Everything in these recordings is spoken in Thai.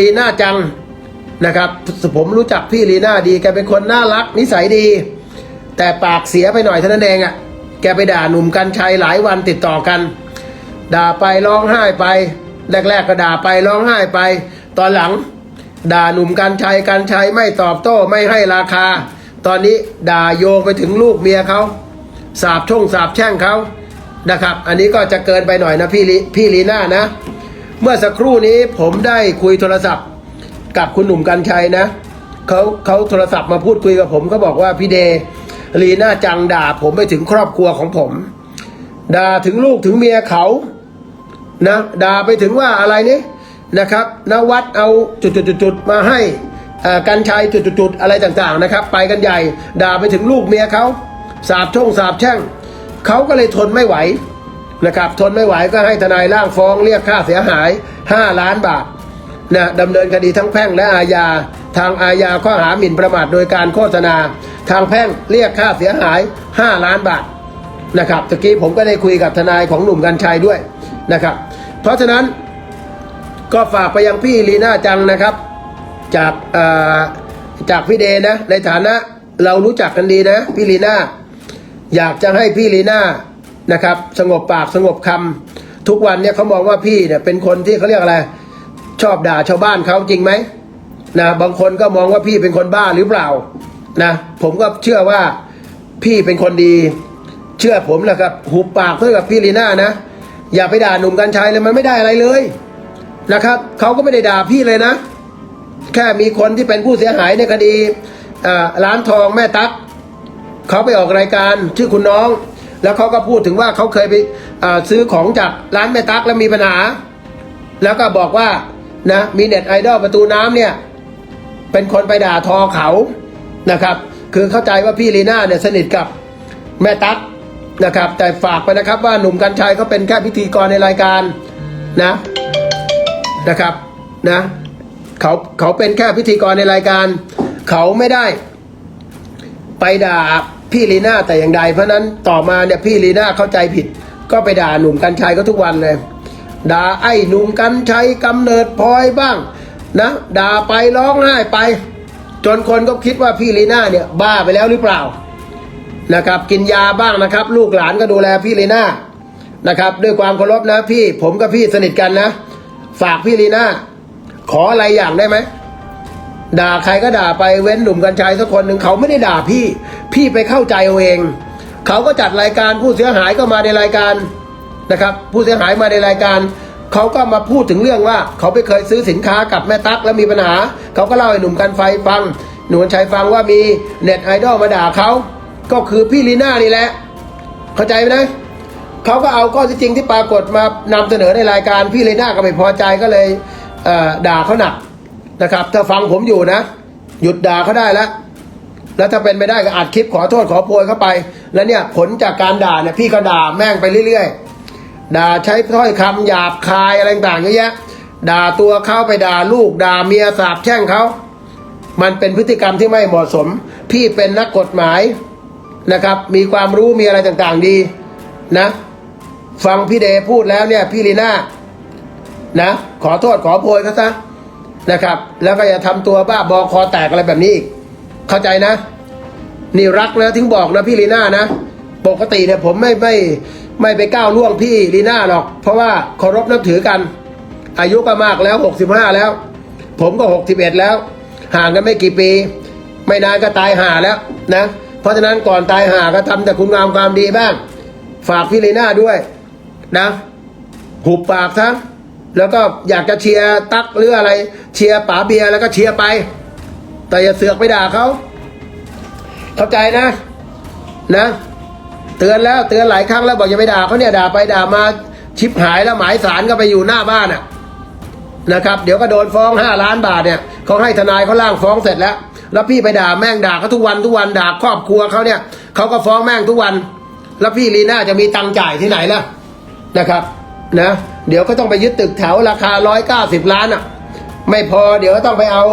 ลีน่าจังนะครับ ผมรู้จักพี่ลีน่าดีแกเป็นคนน่ารักนิสัยดี แต่ปากเสียไปหน่อยเท่านั้นเองอะ่ะแกไปด่าหนุ่มกัญชัยหลายวันติดต่อกัน ด่าไปร้องไห้ไป แรกๆก็ด่าไปร้องไห้ไป ตอนหลัง ด่าหนุ่มกัญชัยกัญชัยไม่ตอบโต้ไม่ให้ราคา ตอนนี้ด่าโยงไปถึงลูกเมียเขาสาบช่งสาบแช่งเขานะครับ อันนี้ก็จะเกินไปหน่อยนะพี่ลิพี่ลีน่านะ เมื่อสักครู่นี้ผมได้คุยโทรศัพท์ กับคุณหนุ่มกัญชัยนะเขาเขาโทรศัพท์มาพูดคุยกับผมเขาบอกว่าพี่เดลีน่าจังด่าผมไปถึงครอบครัวของผม ด่าถึงลูกถึงเมียเขานะด่าไปถึงว่าอะไรนี่นะครับนวัดเอาจุดๆๆมาให้กันชัยจุดๆๆอะไรต่างๆนะครับ ไปกันใหญ่ด่าไปถึงลูกเมียเขาสาบช่งสาบแช่งเขาก็เลยทนไม่ไหว นะครับทนไม่ไหวก็ให้ทนายร่างฟ้องเรียกค่าเสียหาย 5 ล้านบาทนะดำเนินคดีทั้งแพ่งและอาญา ทางอาญาข้อหาหมิ่นประมาทโดยการโฆษณา ทางแพ่งเรียกค่าเสียหาย 5 ล้านบาทนะครับตะกี้ผมก็ได้คุยกับทนายของหนุ่มกัญชัยด้วยนะครับ เพราะฉะนั้นก็ฝากไปยังพี่ลีน่าจังนะครับ จากจากพี่เดนะในฐานะเรารู้จักกันดีนะพี่ลีน่าอยากจะให้พี่ลีน่า นะครับ สงบปากสงบคำทุกวันเนี่ยเขามองว่าพี่เนี่ยเป็นคนที่เขาเรียกอะไร ชอบด่าชาวบ้านเขาจริงไหมนะบางคนก็มองว่าพี่เป็นคนบ้าหรือเปล่านะผมก็เชื่อว่าพี่เป็นคนดี เชื่อผมแหละครับหุบปากเพื่อกับพี่ลีน่านะ อย่าไปด่าหนุ่มกัญชัยเลยมันไม่ได้อะไรเลยนะครับเขาก็ไม่ได้ด่าพี่เลยนะ แค่มีคนที่เป็นผู้เสียหายในคดีร้านทองแม่ตั๊กเขาไปออกรายการชื่อคุณน้อง แล้วเขาก็พูดถึงว่าเขาเคยไปซื้อของจากร้านแม่ตั๊กแล้วมีปัญหา แล้วก็บอกว่านะมีเน็ตไอดอลประตูน้ำเนี่ย เป็นคนไปด่าทอเขานะครับ คือเข้าใจว่าพี่ลีน่าเนี่ยสนิทกับแม่ตั๊กนะครับ แต่ฝากไปนะครับว่าหนุ่มกัญชัยเขาเป็นแค่พิธีกรในรายการนะนะครับนะเขาเขาเป็นแค่พิธีกรในรายการ เขาไม่ได้ ไปด่า พี่ลีน่าแต่อย่างใด เพราะนั้นต่อมาเนี่ยพี่ลีน่าเข้าใจผิด ก็ไปด่าหนุ่มกัญชัยก็ทุกวันเลยด่าไอ้หนุ่มกัญชัยกำเนิดพลอยบ้างนะด่าไปร้องไห้ไป จนคนก็คิดว่าพี่ลีน่าเนี่ยบ้าไปแล้วหรือเปล่านะครับกินยาบ้างนะครับ ลูกหลานก็ดูแลพี่ลีน่านะครับด้วยความเคารพนะพี่ผมกับพี่สนิทกันนะ ฝากพี่ลีน่าขออะไรอย่างได้ไหม ด่าใครก็ด่าไปเว้นหนุ่มกัญชัยสักคนหนึ่งเขาไม่ได้ด่าพี่ พี่ไปเข้าใจเอาเอง เขาก็จัดรายการผู้เสียหายก็มาในรายการนะครับ ผู้เสียหายมาในรายการ เขาก็มาพูดถึงเรื่องว่า เขาไปเคยซื้อสินค้ากับแม่ตั๊กแล้วมีปัญหา เขาก็เล่าให้หนุ่มกันไฟฟัง หนุ่มกัญชัยฟังว่ามีเน็ตไอดอลมาด่าเขาก็คือพี่ลีน่านี่แหละ เข้าใจไหมนะเขาก็เอาข้อที่จริงที่ปรากฏมานำเสนอในรายการพี่ลีน่าก็ไม่พอใจก็เลยเด่าเขาหนัก นะครับ ถ้าฟังผมอยู่นะ หยุดด่าเขาได้แล้ว แล้วถ้าเป็นไม่ได้ก็อัดคลิปขอโทษขอโพยเข้าไป แล้วเนี่ยผลจากการด่าเนี่ยพี่ก็ด่าแม่งไปเรื่อยๆ ด่าใช้ถ้อยคำหยาบคายอะไรต่างๆเยอะแยะ ด่าตัวเขาไปด่าลูกด่าเมียสาบแช่งเขา มันเป็นพฤติกรรมที่ไม่เหมาะสม พี่เป็นนักกฎหมายนะครับ มีความรู้มีอะไรต่างๆดีนะ ฟังพี่เดพูดแล้วเนี่ยพี่ลีน่านะ ขอโทษขอโพยเขาซะ นะครับ แล้วก็อย่าทำตัวบ้าบอคอแตกอะไรแบบนี้อีก เข้าใจนะ นี่รักนะถึงบอกนะพี่ลีน่านะ ปกติเนี่ยผมไม่ไม่ไม่ไปก้าวล่วงพี่ลีน่าหรอก เพราะว่าเคารพนับถือกัน อายุก็มากแล้วหกสิบห้าแล้ว ผมก็หกสิบเอ็ดแล้ว ห่างกันไม่กี่ปี ไม่นานก็ตายห่าแล้วนะ เพราะฉะนั้นก่อนตายห่าก็ทำแต่คุณงามความดีบ้าง ฝากพี่ลีน่าด้วยนะ หุบปากซะ แล้วก็อยากจะเชียร์ตั๊กหรืออะไร เชียร์ป๋าเบียร์แล้วก็เชียร์ไป แต่อย่าเสือกไปด่าเขาเข้าใจนะ นะ เตือนแล้วเตือนหลายครั้งแล้วบอกอย่าไปด่าเขาเนี่ยด่าไปด่ามาชิบหายแล้วหมายสารก็ไปอยู่หน้าบ้านอะนะครับ เดี๋ยวก็โดนฟ้องห้าล้านบาทเนี่ยเขาให้ทนายเขาล่างฟ้องเสร็จแล้ว แล้วพี่ไปด่าแม่งด่าเขาทุกวันทุกวันด่าครอบครัวเขาเนี่ยเขาก็ฟ้องแม่งทุกวัน แล้วพี่ลีน่าจะมีตังค์จ่ายที่ไหนล่ะนะครับ นะ เดี๋ยวก็ต้องไปยึดตึกแถวราคา 190 ล้านอะ ไม่พอเดี๋ยวก็ต้องไปเอา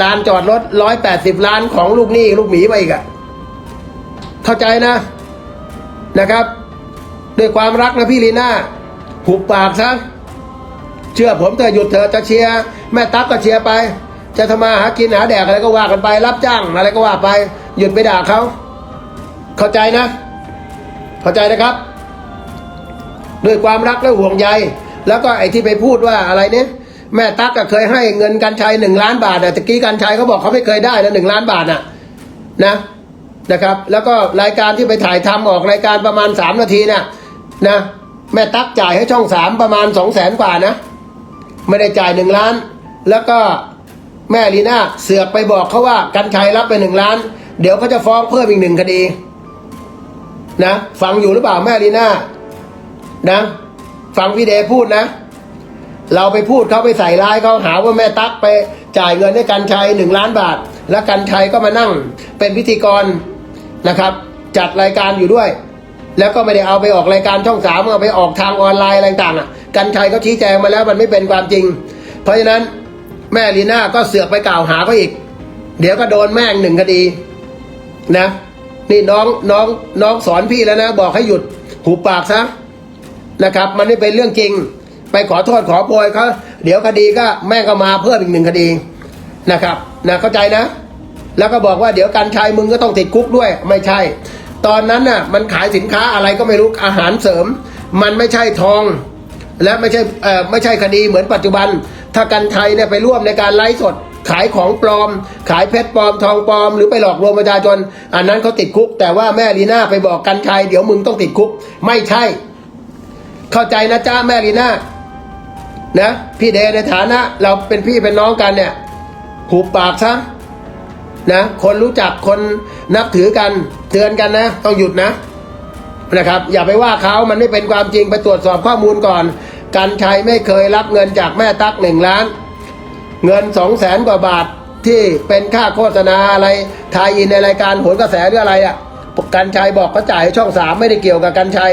ลานจอดรถ 180 ล้านของลูกหนี้ลูกหมีไปอีกอะ เข้าใจนะนะครับ ด้วยความรักนะพี่ลีน่าหุบปากซะเชื่อผมเธอหยุดเธอจะเชียร์แม่ตั๊กก็เชียร์ไป จะทำมาหากินหาแดกอะไรก็ว่ากันไป รับจ้างอะไรก็ว่าไป หยุดไปด่าเขาเข้าใจนะ เข้าใจนะครับ ด้วยความรักและห่วงใย แล้วก็ไอ้ที่ไปพูดว่าอะไรเนี่ยแม่ตั๊กก็เคยให้เงินกันชัยหนึ่งล้านบาทแต่ตะกี้กันชัยเขาบอกเขาไม่เคยได้นะหนึ่งล้านบาทน่ะนะนะครับ แล้วก็รายการที่ไปถ่ายทำออกรายการประมาณสามนาทีน่ะนะแม่ตั๊กจ่ายให้ช่องสามประมาณสองแสนกว่านะไม่ได้จ่ายหนึ่งล้าน แล้วก็แม่ลีน่าเสือกไปบอกเขาว่ากันชัยรับไปหนึ่งล้าน เดี๋ยวเขาจะฟ้องเพิ่มอีกหนึ่งคดี นะ ฟังอยู่หรือเปล่าแม่ลีน่านะ ฟังพี่เดพูดนะ เราไปพูดเขาไปใส่ร้ายเขาหาว่าแม่ตั๊กไปจ่ายเงินให้กันชัยหนึ่งล้านบาท แล้วกันชัยก็มานั่งเป็นพิธีกรนะครับ จัดรายการอยู่ด้วย แล้วก็ไม่ได้เอาไปออกรายการช่องสามเอาไปออกทางออนไลน์อะไรต่างๆอะ กันชัยเขาชี้แจงมาแล้วมันไม่เป็นความจริง เพราะฉะนั้นแม่ลีน่าก็เสือกไปกล่าวหาเขาอีก เดี๋ยวก็โดนแม่งหนึ่งคดีนะ นี่น้องน้องน้องสอนพี่แล้วนะ บอกให้หยุดหูปากซะ นะครับ มันไม่เป็นเรื่องจริง ไปขอโทษขอโพยเขาเดี๋ยวคดีก็แม่งก็มาเพิ่มอีกหนึ่งคดีนะครับนะเข้าใจนะ แล้วก็บอกว่าเดี๋ยวการชายมึงก็ต้องติดคุกด้วยไม่ใช่ ตอนนั้นน่ะมันขายสินค้าอะไรก็ไม่รู้อาหารเสริม มันไม่ใช่ทอง และไม่ใช่เอ่อไม่ใช่คดีเหมือนปัจจุบัน ถ้ากันชัยเนี่ยไปร่วมในการไลฟ์สดขายของปลอม ขายเพชรปลอมทองปลอมหรือไปหลอกลวงประชาชน อันนั้นเขาติดคุก แต่ว่าแม่ลีน่าไปบอกกันชัยเดี๋ยวมึงต้องติดคุก ไม่ใช่ เข้าใจนะจ้าแม่ลีน่านะ พี่เดในฐานะ เราเป็นพี่เป็นน้องกันเนี่ยหูปากซะนะ คนรู้จักคนนับถือกันเตือนกันนะ ต้องหยุดนะนะครับ อย่าไปว่าเขามันไม่เป็นความจริงไปตรวจสอบข้อมูลก่อนกันชัยไม่เคยรับเงินจากแม่ตั๊กหนึ่งล้าน เงินสองแสนกว่าบาทที่เป็นค่าโฆษณาอะไรทายอินในรายการโหนกระแสหรืออะไรอะกันชัยบอกเขาจ่ายช่องสามไม่ได้เกี่ยวกับกันชัย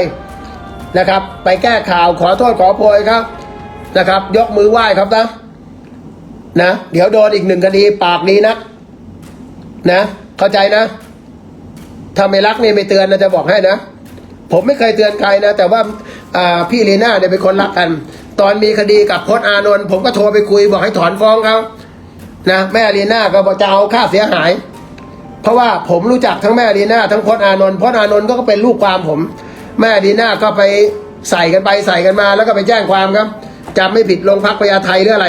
นะครับ ไปแก้ข่าวขอโทษขอโพยครับนะครับ ยกมือไหว้ครับนะนะเดี๋ยวโดนอีกหนึ่งคดีปากดีนักนะ เข้าใจนะถ้าไม่รักเนี่ยไม่เตือนนะจะบอกให้นะ ผมไม่เคยเตือนใครนะ แต่ว่าอ่าพี่ลีน่าเนี่ยเป็นคนรักกัน ตอนมีคดีกับพจน์อานนท์ผมก็โทรไปคุยบอกให้ถอนฟ้องเขานะแม่ลีน่าก็บอกจะเอาค่าเสียหาย เพราะว่าผมรู้จักทั้งแม่ลีน่าทั้งพจน์อานนท์พจน์อานนท์ก็เป็นลูกความผม แม่ลีน่าก็ไปใส่กันไปใส่กันมา แล้วก็ไปแจ้งความครับจำไม่ผิดโรงพักพญาไทหรืออะไร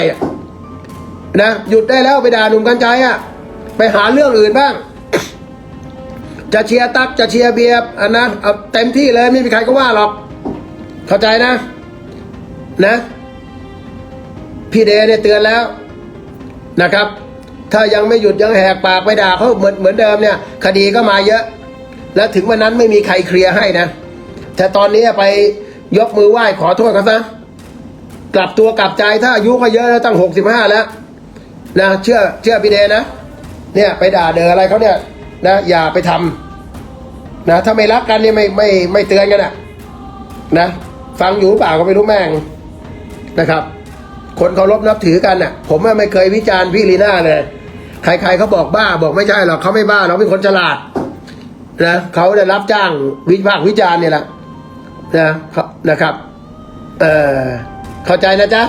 นะหยุดได้แล้วไปด่าหนุ่มกัญชัยอะไปหาเรื่องอื่นบ้าง จะเชียร์ตักจะเชียร์เบียร์อันนะเอาเต็มที่เลยไม่มีใครก็ว่าหรอก เข้าใจนะ นะ พี่เดเนี่ยเตือนแล้วนะครับ ถ้ายังไม่หยุดยังแหกปากไปด่าเขาเหมือนเหมือนเดิมเนี่ย คดีก็มาเยอะ แล้วถึงวันนั้นไม่มีใครเคลียร์ให้นะ แต่ตอนนี้ไปยกมือไหว้ขอโทษเขาซะกลับตัวกลับใจถ้าอายุก็เยอะแล้วตั้งหกสิบห้าแล้วนะเชื่อเชื่อพี่เดนะ เนี่ยไปด่าเดออะไรเขาเนี่ยนะอย่าไปทำนะถ้าไม่รักกันเนี่ยไม่ไม่ไม่เตือนกันอะนะฟังอยู่หรือเปล่าก็ไม่รู้แม่งนะครับ คนเคารพนับถือกันน่ะ ผมไม่เคยวิจารณ์พี่ลีน่าเลยใครๆเขาบอกบ้าบอกไม่ใช่หรอกเขาไม่บ้าเราเป็นคนฉลาดนะเขาได้รับจ้างวิพากษ์วิจารณ์เนี่ยแหละ นะเขานะครับเออเข้าใจนะจ๊ะ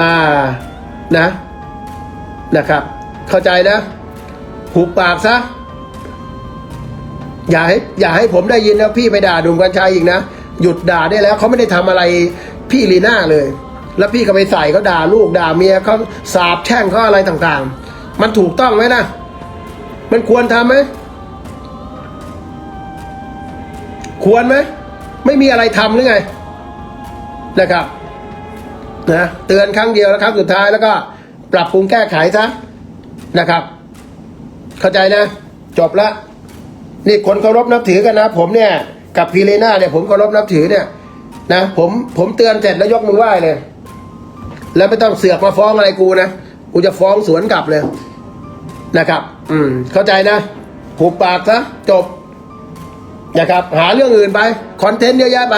อ่านะนะครับ เข้าใจนะหุบปากซะอย่าให้อย่าให้ผมได้ยินนะพี่ไปด่าดุมกัญชัยอีกนะหยุดด่าได้แล้วเขาไม่ได้ทำอะไรพี่ลีน่าเลย แล้วพี่ก็ไปใส่เขาด่าลูกด่าเมียเขาสาบแช่งเขาอะไรต่างๆ มันถูกต้องไหมนะมันควรทำไหมควรไหม ไม่มีอะไรทำหรือไงนะครับนะเตือนครั้งเดียวแล้วครั้งสุดท้ายแล้วก็ปรับปรุงแก้ไขซะนะครับ เข้าใจนะ จบละนี่คนเคารพนับถือกันนะ ผมเนี่ย กับพีเรน่าเนี่ยผมเคารพนับถือเนี่ย นะผมผมเตือนเสร็จแล้วยกมือไหว้เลย แล้วไม่ต้องเสือกมาฟ้องอะไรกูนะกูจะฟ้องสวนกลับเลยนะครับ อืม เข้าใจนะ ผูกปากซะจบ นะครับ หาเรื่องอื่นไปคอนเทนต์เยอะแยะไป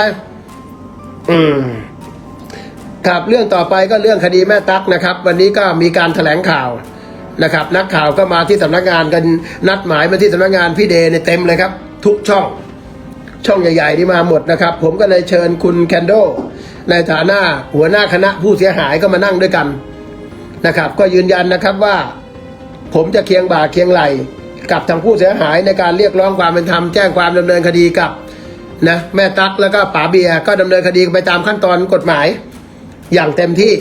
อืมครับเรื่องต่อไปก็เรื่องคดีแม่ตั๊กนะครับ วันนี้ก็มีการแถลงข่าวนะครับ นักข่าวก็มาที่สำนักงานกันนัดหมายมาที่สำนักงานพี่เดย์ในเต็มเลยครับ ทุกช่องช่องใหญ่ๆที่มาหมดนะครับ ผมก็เลยเชิญคุณแคนโดในฐานะหัวหน้าคณะผู้เสียหายก็มานั่งด้วยกันนะครับ ก็ยืนยันนะครับว่า ผมจะเคียงบ่าเคียงไหล กับทางผู้เสียหายในการเรียกร้องความเป็นธรรมแจ้งความดำเนินคดีกับนะแม่ตั๊กแล้วก็ป๋าเบียก็ดำเนินคดีไปตามขั้นตอนกฎหมาย อย่างเต็มที่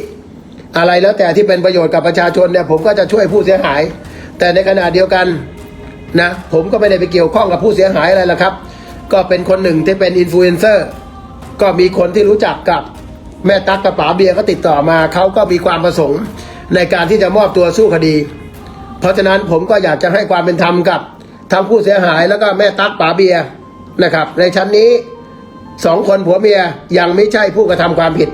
อะไรแล้วแต่ที่เป็นประโยชน์กับประชาชนเนี่ยผมก็จะช่วยผู้เสียหาย แต่ในขณะเดียวกันนะผมก็ไม่ได้ไปเกี่ยวข้องกับผู้เสียหายอะไรละครับ ก็เป็นคนหนึ่งที่เป็นอินฟลูเอนเซอร์ก็มีคนที่รู้จักกับแม่ตั๊กกับป๋าเบียร์ก็ติดต่อมาเขาก็มีความประสงค์ในการที่จะมอบตัวสู้คดี เพราะฉะนั้นผมก็อยากจะให้ความเป็นธรรมกับทั้งผู้เสียหายแล้วก็แม่ตั๊กป๋าเบียนะครับ ในชั้นนี้สองคนผัวเมียยังไม่ใช่ผู้กระทำความผิด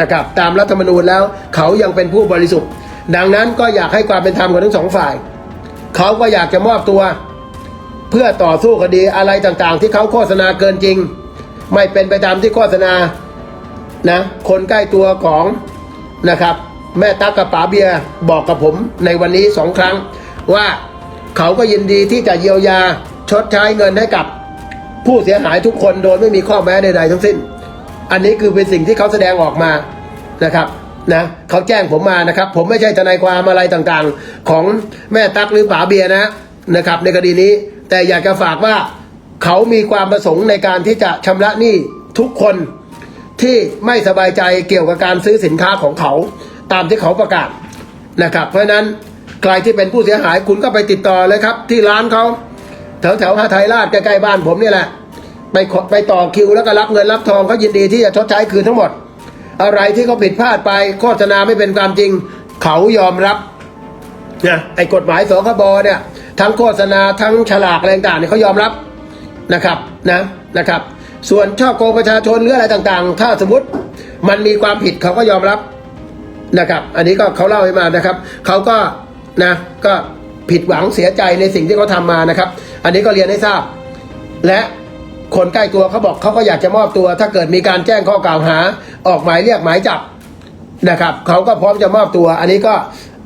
นะครับ ตามรัฐธรรมนูญแล้วเขายังเป็นผู้บริสุทธิ์ ดังนั้นก็อยากให้ความเป็นธรรมกับทั้งสองฝ่าย เขาก็อยากจะมอบตัว เพื่อต่อสู้คดีอะไรต่างๆ ที่เขาโฆษณาเกินจริง ไม่เป็นไปตามที่โฆษณานะคนใกล้ตัวของนะครับ แม่ตั๊กกับป๋าเบียร์บอกกับผมในวันนี้สองครั้ง ว่าเขาก็ยินดีที่จะเยียวยาชดใช้เงินให้กับผู้เสียหายทุกคนโดยไม่มีข้อแม้ใดๆทั้งสิ้น อันนี้คือเป็นสิ่งที่เขาแสดงออกมานะครับนะเขาแจ้งผมมานะครับ ผมไม่ใช่ทนายความอะไรต่างๆ ของแม่ตั๊กหรือป๋าเบียร์นะนะครับ ในคดีนี้ แต่อยากจะฝากว่าเขามีความประสงค์ในการที่จะชำระหนี้ทุกคนที่ไม่สบายใจเกี่ยวกับการซื้อสินค้าของเขา ตามที่เขาประกาศนะครับ เพราะฉะนั้นใครที่เป็นผู้เสียหายคุณก็ไปติดต่อเลยครับ ที่ร้านเขาแถวแถวๆหาไทยราชใกล้ๆบ้านผมนี่แหละไปขอไปต่อคิวแล้วก็รับเงินรับทองเขายินดีที่จะชดใช้คืนทั้งหมด อะไรที่เขาผิดพลาดไปโฆษณาไม่เป็นความจริง เขายอมรับนะไอ้กฎหมายสคบเนี่ยทั้งโฆษณาทั้งฉลากอะไรต่างๆเนี่ยเขายอมรับนะครับนะนะครับ ส่วนช่อโกงประชาชนหรืออะไรต่างๆ ถ้าสมมติมันมีความผิดเขาก็ยอมรับ นะครับ อันนี้ก็เขาเล่าให้มานะครับเขาก็นะก็ผิดหวังเสียใจในสิ่งที่เขาทำมานะครับ อันนี้ก็เรียนให้ทราบ และคนใกล้ตัวเขาบอกเขาก็อยากจะมอบตัว ถ้าเกิดมีการแจ้งข้อกล่าวหา ออกหมายเรียกหมายจับนะครับเขาก็พร้อมจะมอบตัว อันนี้ก็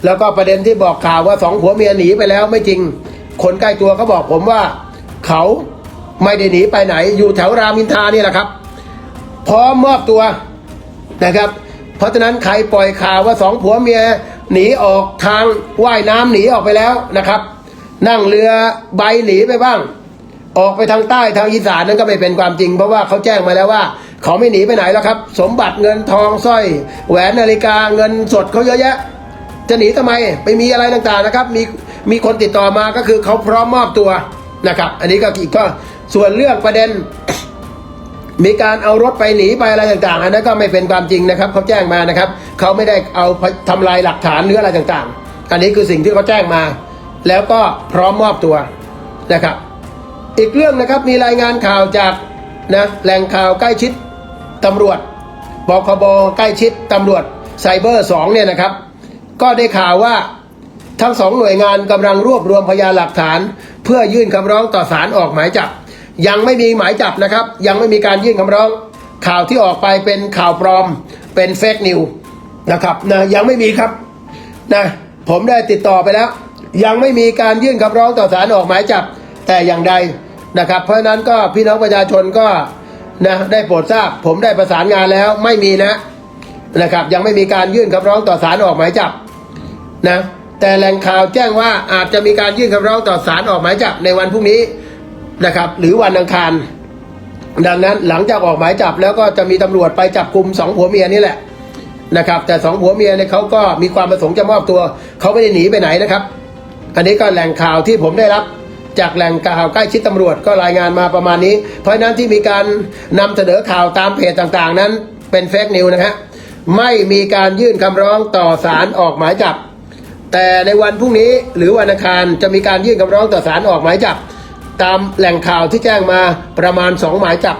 แล้วก็ประเด็นที่บอกข่าวว่าสองผัวเมียหนีไปแล้วไม่จริง คนใกล้ตัวเขาบอกผมว่าเขาไม่ได้หนีไปไหนอยู่แถวรามอินทานี่แหละครับ พร้อมมอบตัวนะครับ เพราะฉะนั้นใครปล่อยข่าวว่าสองผัวเมียหนีออกทางว่ายน้ำหนีออกไปแล้วนะครับ นั่งเรือใบหนีไปบ้าง ออกไปทางใต้ทางอีสานนั้นก็ไม่เป็นความจริง เพราะว่าเขาแจ้งมาแล้วว่า เขาไม่หนีไปไหนแล้วครับ สมบัติเงินทองสร้อย แหวนนาฬิกาเงินสดเขาเยอะแยะ จะหนีทำไมไปมีอะไรต่างๆนะครับ มีมีคนติดต่อมาก็คือเขาพร้อมมอบตัวนะครับ อันนี้ก็อีกก็ส่วนเรื่องประเด็น มีการเอารถไปหนีไปอะไรต่างๆ อันนั้นก็ไม่เป็นความจริงนะครับเขาแจ้งมานะครับเขาไม่ได้เอาทำลายหลักฐานหรืออะไรต่างๆ อันนี้คือสิ่งที่เขาแจ้งมา แล้วก็พร้อมมอบตัวนะครับ อีกเรื่องนะครับมีรายงานข่าวจากนะแหล่งข่าวใกล้ชิดตำรวจบคบใกล้ชิดตำรวจไซเบอร์สองเนี่ยนะครับ ก็ได้ข่าวว่าทั้งสองหน่วยงานกำลังรวบรวมพยานหลักฐาน เพื่อยื่นคำร้องต่อศาลออกหมายจับ ยังไม่มีหมายจับนะครับ ยังไม่มีการยื่นคำร้อง ข่าวที่ออกไปเป็นข่าวปลอม เป็นเฟกนิวนะครับนะยังไม่มีครับนะผมได้ติดต่อไปแล้ว ยังไม่มีการยื่นคำร้องต่อศาลออกหมายจับแต่อย่างใดนะครับ เพราะฉะนั้นก็พี่น้องประชาชนก็นะได้โปรดทราบ ผมได้ประสานงานแล้วไม่มีนะนะครับ ยังไม่มีการยื่นคำร้องต่อศาลออกหมายจับนะแต่แหล่งข่าวแจ้งว่าอาจจะมีการยื่นคำร้องต่อศาลออกหมายจับในวันพรุ่งนี้ นะครับ หรือวันอังคาร ดังนั้นหลังจากออกหมายจับแล้วก็จะมีตำรวจไปจับกลุ่มสองผัวเมียนี่แหละนะครับ แต่สองผัวเมียเนี่ยเขาก็มีความประสงค์จะมอบตัวเขาไม่ได้หนีไปไหนนะครับ อันนี้ก็แหล่งข่าวที่ผมได้รับจากแหล่งข่าวใกล้ชิดตำรวจก็รายงานมาประมาณนี้ เพราะนั้นที่มีการนำเสนอข่าวตามเพจต่างๆ นั้นเป็นเฟกนิวนะฮะไม่มีการยื่นคำร้องต่อศาลออกหมายจับ แต่ในวันพรุ่งนี้หรือวันอังคารจะมีการยื่นคำร้องต่อศาลออกหมายจับ ตามแหล่งข่าวที่แจ้งมาประมาณสองหมายจับ